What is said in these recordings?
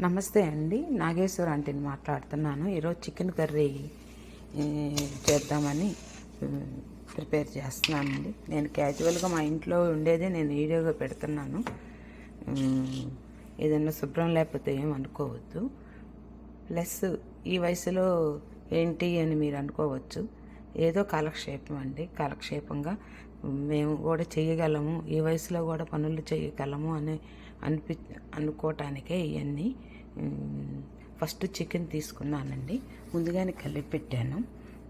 నమస్తే అండి. నాగేశ్వర ఆంటీని మాట్లాడుతున్నాను. ఈరోజు చికెన్ కర్రీ చేద్దామని ప్రిపేర్ చేస్తున్నానండి. నేను క్యాజువల్గా మా ఇంట్లో ఉండేదే నేను వీడియోగా పెడుతున్నాను. ఏదన్నా ఏదైనా శుభ్రం లేకపోతే ఏమనుకోవద్దు అనుకోవద్దు. ప్లస్ ఈ వయసులో ఏంటి అని మీరు అనుకోవచ్చు. ఏదో కాలక్షేపం అండి. కాలక్షేపంగా మేము కూడా చేయగలము. ఈ వయసులో కూడా పనులు చేయగలము అనే అనిపి అనుకోవటానికే ఇవన్నీ ఫస్ట్ చికెన్ తీసుకున్నానండి. ముందుగానే కలిపి పెట్టాను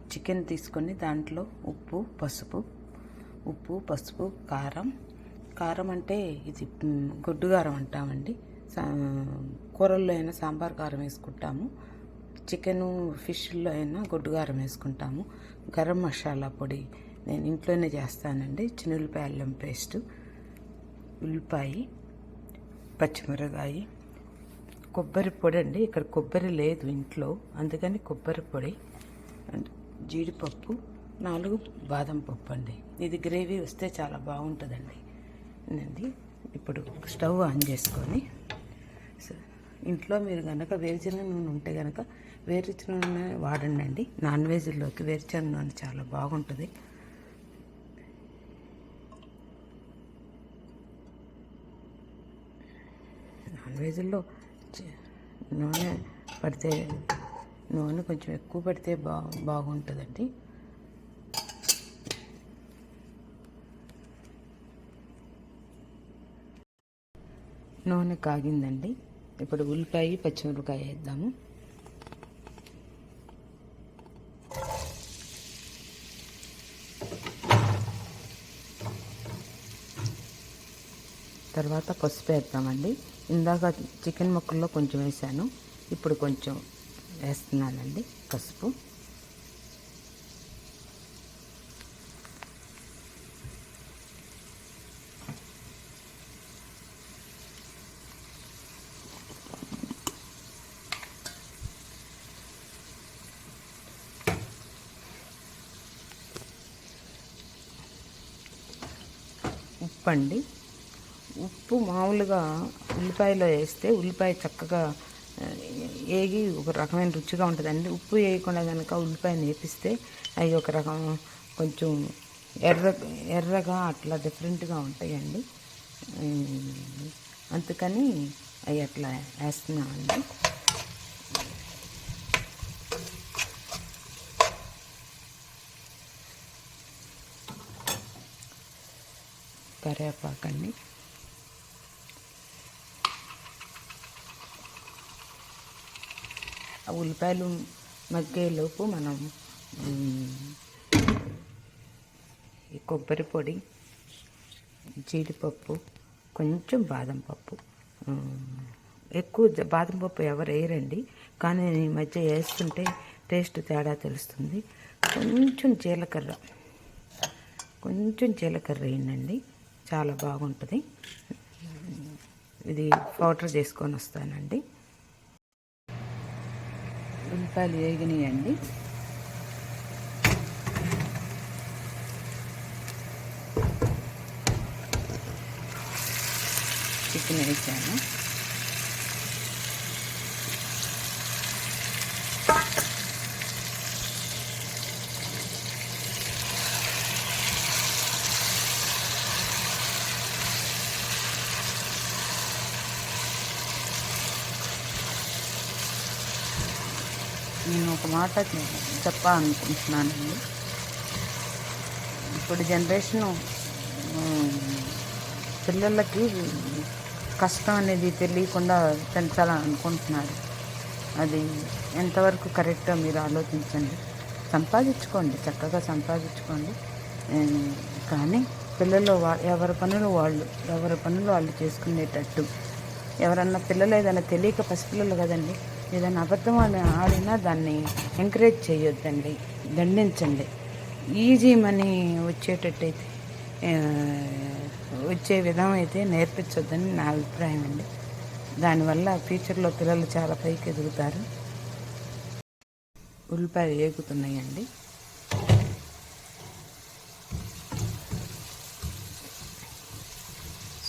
చికెన్ తీసుకొని దాంట్లో ఉప్పు పసుపు ఉప్పు పసుపు కారం. కారం అంటే ఇది గొడ్డు కారం అంటామండి. సా- కూరల్లో అయినా సాంబార్ కారం వేసుకుంటాము. చికెను ఫిష్లో అయినా గొడ్డు కారం వేసుకుంటాము. గరం మసాలా పొడి నేను ఇంట్లోనే చేస్తానండి. చిన్నులపాయ అల్లం పేస్టు ఉల్లిపాయ పచ్చిమిరకాయ. కొబ్బరి పొడి అండి. ఇక్కడ కొబ్బరి లేదు ఇంట్లో. అందుకని కొబ్బరి పొడి అండ్ జీడిపప్పు నాలుగు బాదం పప్పు అండి. ఇది గ్రేవీ వస్తే చాలా బాగుంటుందండి. అండి. ఇప్పుడు స్టవ్ ఆన్ చేసుకొని ఇంట్లో మీరు కనుక వేరుశనగ నూనె ఉంటే కనుక వేరుశనగ నూనె వాడండి నాన్ వెజ్లోకి వేరుచిన నూనె చాలా బాగుంటుంది. నాన్ వెజ్లో నూనె పడితే నూనె కొంచెం ఎక్కువ పడితే బా బాగుంటుందండి. నూనె కాగిందండి. ఇప్పుడు ఉల్లిపాయ పచ్చిమిరపకాయ వేద్దాము. తర్వాత పసుపు వేద్దామండి. ఇందాక చికెన్ ముక్కల్లో కొంచెం వేసాను. ఇప్పుడు కొంచెం వేస్తున్నానండి పసుపు. ఉప్పు అండి ఉప్పు మామూలుగా ఉల్లిపాయలో వేస్తే ఉల్లిపాయ చక్కగా వేగి ఏగి ఒక రకమైన రుచిగా ఉంటుందండి ఉప్పు వేయకుండా కనుక ఉల్లిపాయను వేపిస్తే అవి ఒక రకం కొంచెం ఎర్ర ఎర్రగా అట్లా డిఫరెంట్గా ఉంటాయండి. అందుకని అవి అట్లా వేస్తున్నామండి కరివేపాకండి. ఉల్లిపాయలు మగ్గేలోపు మనం ఈ కొబ్బరి పొడి జీడిపప్పు కొంచెం బాదం పప్పు. ఎక్కువ బాదం పప్పు ఎవరు వేయరండి. కానీ ఈ మధ్య వేస్తుంటే టేస్ట్ తేడా తెలుస్తుంది. కొంచెం జీలకర్ర కొంచెం జీలకర్ర వేయండి. చాలా బాగుంటుంది. ఇది పౌడర్ చేసుకొని వస్తానండి. ఉల్లిపాయలు వేగినాయండి చికెన్ వేసాను నేను ఒక మాట చెప్పాలనుకుంటున్నానండి ఇప్పుడు జనరేషను పిల్లలకి కష్టం అనేది తెలియకుండా పెంచాలనుకుంటున్నారు. అది ఎంతవరకు కరెక్టో మీరు ఆలోచించండి. సంపాదించుకోండి చక్కగా సంపాదించుకోండి. కానీ పిల్లలు వా- ఎవరి పనులు వాళ్ళు ఎవరి పనులు వాళ్ళు చేసుకునేటట్టు. ఎవరన్నా పిల్లలు ఏదైనా తెలియక పసిపిల్లలు కదండి. ఏదైనా అబద్ధం అని ఆడినా దాన్ని ఎంకరేజ్ చేయొద్దండి దండించండి. ఈజీ మనీ వచ్చేటట్టయితే వచ్చే విధం అయితే నేర్పించొద్దని నా అభిప్రాయం అండి. దానివల్ల ఫ్యూచర్లో పిల్లలు చాలా పైకి ఎదుగుతారు. ఉల్లిపాయలు వేగుతున్నాయండి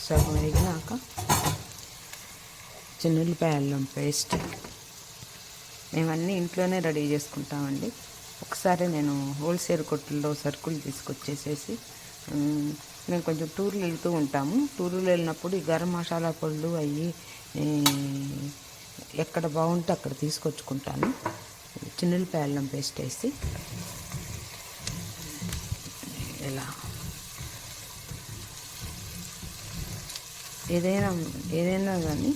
సగం వేగినాక చిన్న అల్లం పేస్ట్ మేమన్నీ ఇంట్లోనే రెడీ చేసుకుంటామండి. ఒకసారి నేను హోల్సేల్ కొట్టుల్లో సరుకులు తీసుకొచ్చేసేసి మేము కొంచెం టూర్లు వెళ్తూ ఉంటాము. టూర్లు వెళ్ళినప్పుడు ఈ గరం మసాలా పొళ్ళు అవి ఎక్కడ బాగుంటే అక్కడ తీసుకొచ్చుకుంటాను. చిన్నులపాయ పేస్ట్ వేసి ఇలా. ఏదైనా ఏదైనా కానీ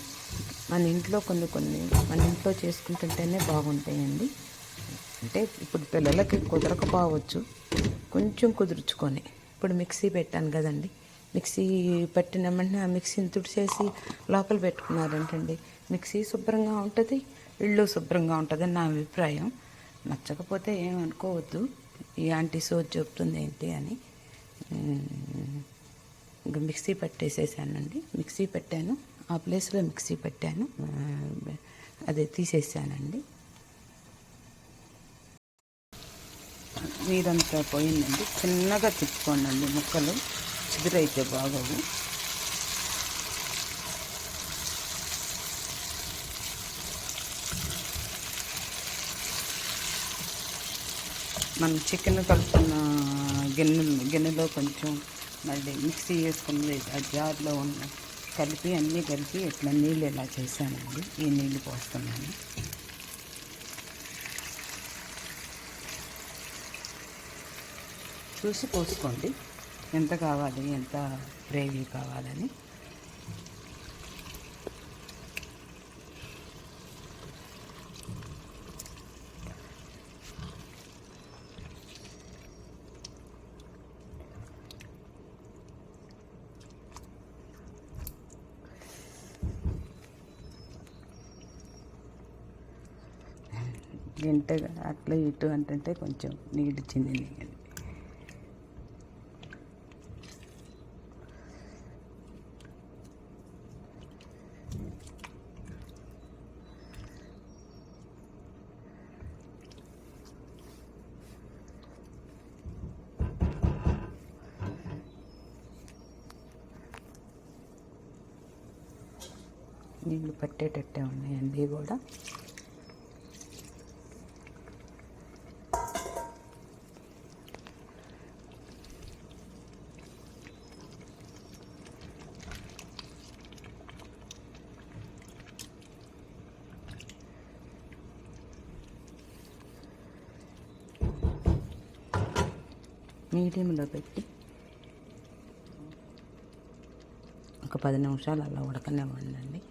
మన ఇంట్లో కొన్ని కొన్ని మన ఇంట్లో చేసుకుంటుంటేనే బాగుంటాయండి. అంటే ఇప్పుడు పిల్లలకి కుదరకపోవచ్చు. కొంచెం కుదుర్చుకొని. ఇప్పుడు మిక్సీ పెట్టాను కదండి. మిక్సీ పెట్టిన వెంటనే ఆ మిక్సీని తుడిచేసి లోపల పెట్టుకున్నారంటండి మిక్సీ శుభ్రంగా ఉంటుంది ఇల్లు శుభ్రంగా ఉంటుంది నా అభిప్రాయం. నచ్చకపోతే ఏమనుకోవద్దు ఈ ఆంటీ సోచ్ చెప్తుంది ఏంటి అని. ఇంకా మిక్సీ పట్టేసేసానండి. మిక్సీ పెట్టాను. ఆ ప్లేస్లో మిక్సీ పెట్టాను. అది అదే తీసేసానండి. నీరంతా పోయిందండి. చిన్నగా తిప్పుకోండి ముక్కలు చిదురైతే బాగోవు. మనం చికెన్ కలుపుకున్న గిన్నె గిన్నెలో కొంచెం మళ్ళీ మిక్సీ వేసుకున్నది ఆ జార్లో ఉన్న కలిపి అన్నీ కలిపి ఇట్లా నీళ్ళు ఇలా చేశానండి? ఈ నీళ్ళు పోస్తున్నాను. చూసి పోసుకోండి. ఎంత కావాలి ఎంత గ్రేవీ కావాలని. గంట అట్లా ఇటు అంటే కొంచెం నీళ్ళు. చెందింది నీళ్ళు పట్టేటట్టే ఉన్నాయండి కూడా. మీడియంలో పెట్టి ఒక పది నిమిషాలు అలా ఉడకనివ్వండి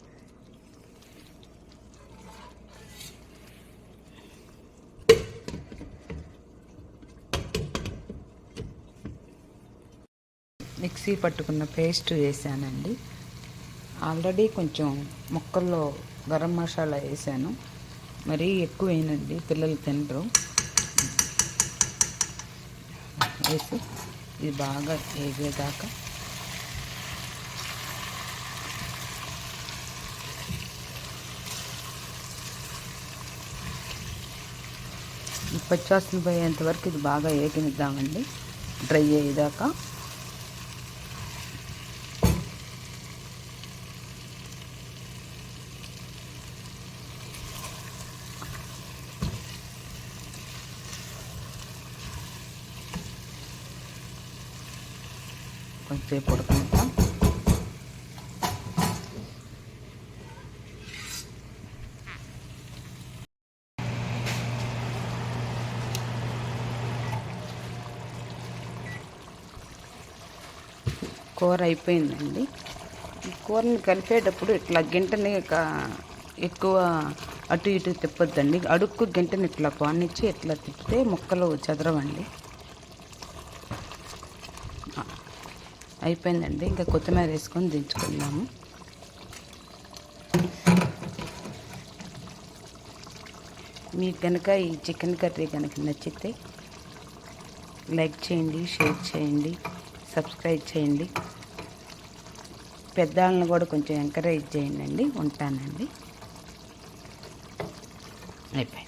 మిక్సీ పట్టుకున్న పేస్ట్ వేసానండి. ఆల్రెడీ కొంచెం ముక్కల్లో గరం మసాలా వేసాను. మరీ ఎక్కువ వేయనండి పిల్లలు తినరు. వేసి ఇది బాగా వేగేదాకా ఈ పచ్చివాసన పోయేంత వరకు ఇది బాగా ఏగనిద్దామండి డ్రై అయ్యేదాకా. కొంచెంసేపు ఉడకనిస్తాం కూర అయిపోయిందండి. ఈ కూరని కలిపేటప్పుడు ఇట్లా గింటని ఎక్కువ అటు ఇటు తిప్పొద్దండి. అడుక్కు గింటని ఇట్లా పానిచ్చి ఇట్లా తిప్పితే ముక్కలు చెదరవండి. అయిపోయిందండి. ఇంకా కొత్తిమీర వేసుకొని దించుకుందాము. మీకు కనుక ఈ చికెన్ కర్రీ కనుక నచ్చితే లైక్ చేయండి షేర్ చేయండి సబ్స్క్రైబ్ చేయండి. పెద్దవాళ్ళని కూడా కొంచెం ఎంకరేజ్ చేయండి. ఉంటానండి. అయిపోయింది.